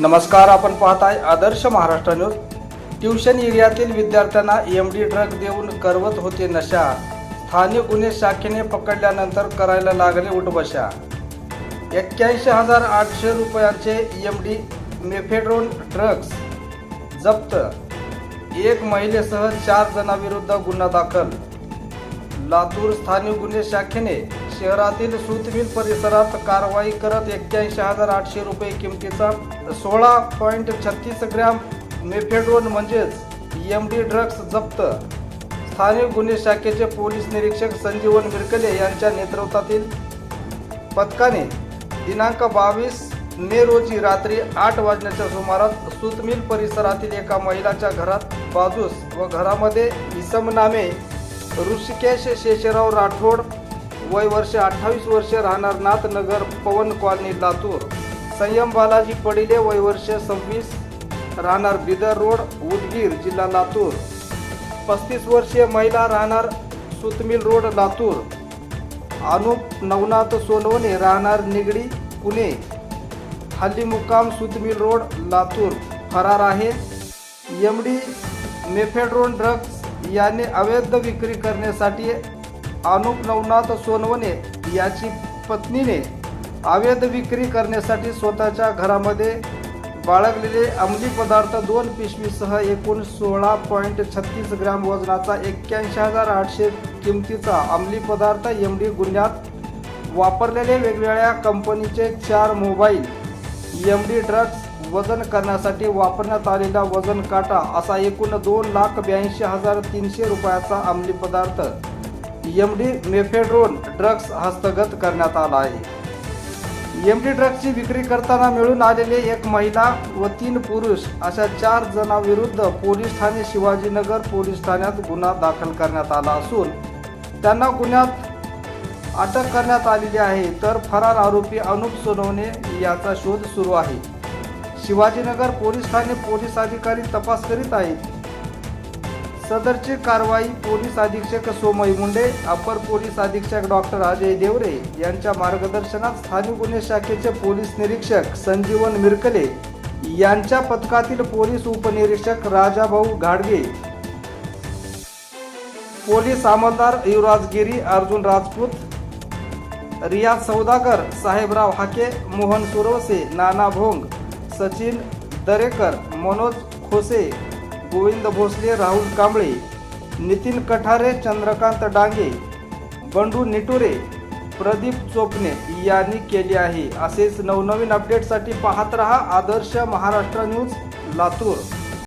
नमस्कार आपण पाहत आहे आदर्श महाराष्ट्र न्यूज. ट्युशन एरियातील विद्यार्थ्यांना एम डी ड्रग देऊन करवत होते नशा. स्थानिक गुन्हे शाखेने पकडल्यानंतर करायला लागले उठबशा. एक्क्याऐंशी हजार आठशे रुपयांचे एम डी मेफेड्रोन ड्रग्स जप्त. एक महिलेसह चार जणांविरुद्ध गुन्हा दाखल. लातूर स्थानिक गुन्हे शाखेने शहरातील सूतमिल परिसरात कारवाई करत एक्क्याऐंशी हजार आठशे रुपये किमतीचा सोळा पॉईंट छत्तीस ग्रॅम मेफेड्रोन म्हणजेच एम डी ड्रग्ज जप्त. स्थानिक गुन्हे शाखेचे पोलीस निरीक्षक संजीवन मिरकले यांच्या नेतृत्वातील पथकाने दिनांक बावीस मे रोजी रात्री आठ वाजण्याच्या सुमारास सुतमिल परिसरातील एका महिलाच्या घरात बाजूस व घरामध्ये इसम नामे ऋषिकेश शेषराव राठोड वय वर्ष अठ्ठावीस वर्ष राहणार नाथनगर पवन कॉलनी लातूर. संयम बालाजी पडिले वय वर्ष सव्वीस राहणार बिदर रोड उदगीर जिल्हा लातूर. पस्तीस वर्षीय महिला राहणार सुतमिल रोड लातूर. अनुप नवनाथ सोनवणे राहणार निगडी पुणे. हल्ली मुक्काम सुतमिल रोड लातूर. फरार आहे. एम डी मेफेड्रोन ड्रग्ज याने अवैध विक्री करण्यासाठी अनुप नवनाथ सोनवणे याची पत्नीने अवैध विक्री करण्यासाठी स्वतःच्या घरामध्ये बाळगलेले अंमली पदार्थ दोन पिशवीसह एकूण सोळा पॉईंट छत्तीस ग्रॅम वजनाचा एक्क्याऐंशी हजार आठशे किमतीचा अंमली पदार्थ एम डी गुन्ह्यात वापरलेले वेगवेगळ्या कंपनीचे चार मोबाईल एम डी ड्रग्स वजन करण्यासाठी वापरण्यात आलेला वजन काटा असा एकूण दोन लाख ब्याऐंशी हजार तीनशे रुपयाचा अंमली पदार्थ एम डी मेफेड्रोन ड्रग्स हस्तगत करण्यात आला आहे. एम डी ड्रग्सची विक्री करताना मिळून आलेले एक महिला व तीन पुरुष अशा चार जणांविरुद्ध पोलीस ठाणे शिवाजीनगर पोलीस ठाण्यात गुन्हा दाखल करण्यात आला असून त्यांना गुन्ह्यात अटक करण्यात आलेली आहे. तर फरार आरोपी अनुप सोनवणे याचा शोध सुरू आहे. शिवाजीनगर पोलीस ठाणे पोलीस अधिकारी तपास करीत आहेत. सदरची कारवाई पोलीस अधीक्षक सोमय मुंडे अपर पोलीस अधीक्षक डॉक्टर अजय देवरे यांच्या मार्गदर्शनात स्थानिक गुन्हे शाखेचे पोलीस निरीक्षक संजीवन मिरकले यांच्या पथकातील पोलीस उपनिरीक्षक राजाभाऊ घाडगे. पोलीस अंमलदार युवराज गिरी अर्जुन राजपूत रियाज सौदागर साहेबराव हाके मोहन सुरवसे नाना भोंग सचिन दरेकर मनोज खोसे गोविंद भोसले राहुल कांबळे नितीन कठारे चंद्रकांत डांगे बंडू निटुरे प्रदीप चोपणे यांनी केली आहे. असेच नवनवीन अपडेटसाठी पाहत रहा आदर्श महाराष्ट्र न्यूज लातूर.